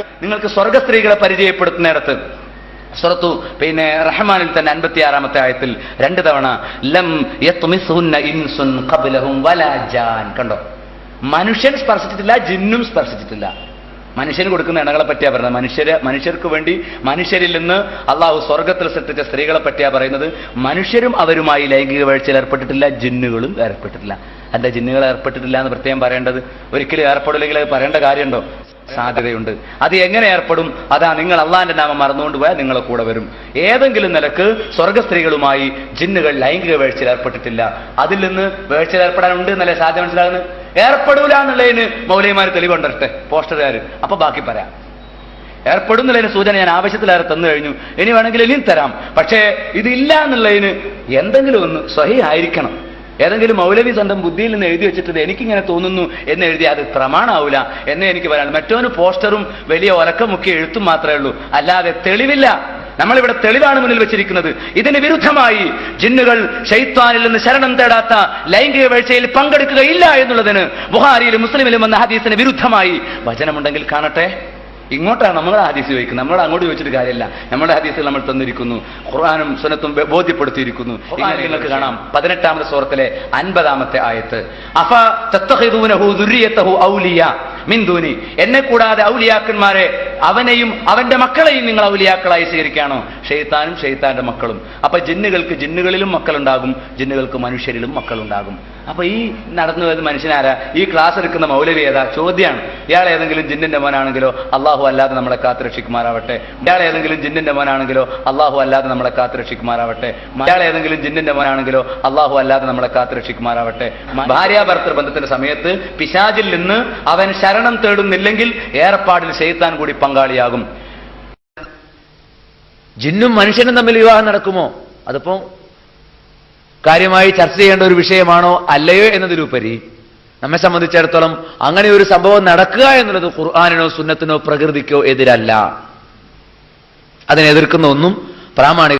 നിങ്ങൾക്ക് സ്വർഗ സ്ത്രീകളെ പരിചയപ്പെടുത്തുന്നിടത്ത് സുറത്തു പിന്നെ റഹ്മാനിൽ തന്നെ അൻപത്തി ആറാമത്തെ ആയത്തിൽ രണ്ട് തവണ ലം ഇൻസുൻ ഖബ്ലഹും വലാ ജാൻ കണ്ടോ? മനുഷ്യൻ സ്പർശിച്ചിട്ടില്ല ജിന്നും സ്പർശിച്ചിട്ടില്ല. മനുഷ്യന് കൊടുക്കുന്ന ഇണകളെ പറ്റിയാ പറയുന്നത്. മനുഷ്യര് മനുഷ്യർക്ക് വേണ്ടി മനുഷ്യരിൽ നിന്ന് അള്ളാഹു സ്വർഗത്തിൽ സൃഷ്ടിച്ച സ്ത്രീകളെ പറ്റിയാ പറയുന്നത്. മനുഷ്യരും അവരുമായി ലൈംഗിക വീഴ്ചയിൽ ഏർപ്പെട്ടിട്ടില്ല ജിന്നുകളും ഏർപ്പെട്ടിട്ടില്ല. എന്താ ജിന്നുകൾ ഏർപ്പെട്ടിട്ടില്ല എന്ന് പ്രത്യേകം പറയേണ്ടത്. ഒരിക്കലും ഏർപ്പെടില്ലെങ്കിൽ പറയേണ്ട കാര്യമുണ്ടോ? സാധ്യതയുണ്ട്. അത് എങ്ങനെ ഏർപ്പെടും? അതാ നിങ്ങൾ അള്ളാന്റെ നാമം മറന്നുകൊണ്ട് പോയാൽ നിങ്ങളെ കൂടെ വരും. ഏതെങ്കിലും നിലയ്ക്ക് സ്വർഗ സ്ത്രീകളുമായി ജിന്നുകൾ ലൈംഗിക വേഴ്ചയിൽ ഏർപ്പെട്ടിട്ടില്ല. അതിൽ നിന്ന് വേഴ്ചയിൽ ഏർപ്പെടാനുണ്ട് എന്നല്ലേ സാധ്യത മനസ്സിലാകുന്നത്? ഏർപ്പെടൂല എന്നുള്ളതിന് മൗലൈമാർ തെളിവുണ്ടട്ടെ പോസ്റ്ററുകാർ അപ്പൊ ബാക്കി പറയാം. ഏർപ്പെടുന്നുള്ളതിന് സൂചന ഞാൻ ആവശ്യത്തിലേറെ തന്നു കഴിഞ്ഞു. ഇനി വേണമെങ്കിൽ ഇനിയും തരാം. പക്ഷേ ഇതില്ല എന്നുള്ളതിന് എന്തെങ്കിലും ഒന്ന് സ്വഹി ആയിരിക്കണം. ഏതെങ്കിലും മൗലവി സ്വന്തം ബുദ്ധിയിൽ നിന്ന് എഴുതി വെച്ചിട്ട് എനിക്കിങ്ങനെ തോന്നുന്നു എന്ന് എഴുതി അത് പ്രമാണാവൂല എന്നേ എനിക്ക് പറയാൻ മറ്റോന് പോസ്റ്ററും വലിയ ഒലക്കമൊക്കെ എഴുത്തും മാത്രമേ ഉള്ളൂ. അല്ലാതെ തെളിവില്ല. നമ്മളിവിടെ തെളിവാണ് മുന്നിൽ വെച്ചിരിക്കുന്നത്. ഇതിന് വിരുദ്ധമായി ജിന്നുകൾ ഷെയ്ത്താനിൽ നിന്ന് ശരണം തേടാത്ത ലൈംഗിക വീഴ്ചയിൽ പങ്കെടുക്കുകയില്ല എന്നുള്ളതിന് ബുഹാരിയിലും മുസ്ലിമിലും വന്ന ഹദീസിന് വിരുദ്ധമായി വചനമുണ്ടെങ്കിൽ കാണട്ടെ. ഇങ്ങോട്ടാണ് നമ്മൾ ഹദീസ് ചോദിക്കുന്നത്. നമ്മളോട് അങ്ങോട്ട് ചോദിച്ചിട്ട് കാര്യമില്ല. നമ്മുടെ ഹദീസിൽ നമ്മൾ തന്നിരിക്കുന്നു. ഖുർആാനും സുനത്തും ബ- ബോധ്യപ്പെടുത്തിയിരിക്കുന്നു. ഇങ്ങനെ നിങ്ങൾക്ക് കാണാം. പതിനെട്ടാമത്തെ സ്വർത്തിലെ അൻപതാമത്തെ ആയത്ത്. അഫ തത്തഹിദൂനഹു ദുര്യത്തഹു ഔലിയ മിന്ദൂനി എന്നെ കൂടാതെ ഔലിയാക്കന്മാരെ അവനെയും അവന്റെ മക്കളെയും നിങ്ങൾ ഔലിയാക്കളായി സ്വീകരിക്കുകയാണോ? ഷെയ്ത്താനും ഷെയ്ത്താന്റെ മക്കളും. അപ്പൊ ജിന്നുകൾക്ക് ജിന്നുകളിലും മക്കളുണ്ടാകും ജിന്നുകൾക്ക് മനുഷ്യരിലും മക്കളുണ്ടാകും. അപ്പൊ ഈ നടന്നു വരുന്ന മനുഷ്യനാരാ? ഈ ക്ലാസ് എടുക്കുന്ന മൗലവി ഏതാ? ചോദ്യമാണ് ഇയാൾ ഏതെങ്കിലും ജിന്നിന്റെ മോനാണെങ്കിലോ അള്ളാഹു അല്ലാതെ നമ്മളെ കാത്തുരക്ഷിക്കുമാറാവട്ടെ. ഇയാൾ ഏതെങ്കിലും ജിന്നിന്റെ മോനാണെങ്കിലോ അള്ളാഹു അല്ലാതെ നമ്മളെ കാത്തുരക്ഷിക്കുമാറാവട്ടെ. ഇയാൾ ഏതെങ്കിലും ജിന്നിന്റെ മോനാണെങ്കിലോ അള്ളാഹു അല്ലാതെ നമ്മളെ കാത്തുരക്ഷിക്കുമാറാവട്ടെ. ഭാര്യാഭർത്തൃ ബന്ധത്തിന്റെ സമയത്ത് പിശാജിൽ നിന്ന് അവൻ ശരണം തേടുന്നില്ലെങ്കിൽ ഏർപ്പാടിൽ ചെയ്ത്താൻ കൂടി പങ്കാളിയാകും. ജിന്നും മനുഷ്യനും തമ്മിൽ വിവാഹം നടക്കുമോ? അതിപ്പോ കാര്യമായി ചർച്ച ചെയ്യേണ്ട ഒരു വിഷയമാണോ? അല്ലയോ എന്നതിലുപരി നമ്മെ സംബന്ധിച്ചിടത്തോളം അങ്ങനെ ഒരു സംഭവം നടക്കുക എന്നുള്ളത് ഖുർആാനിനോ സുന്നത്തിനോ പ്രകൃതിക്കോ എതിരല്ല. അതിനെതിർക്കുന്ന ഒന്നും പ്രാമാണിക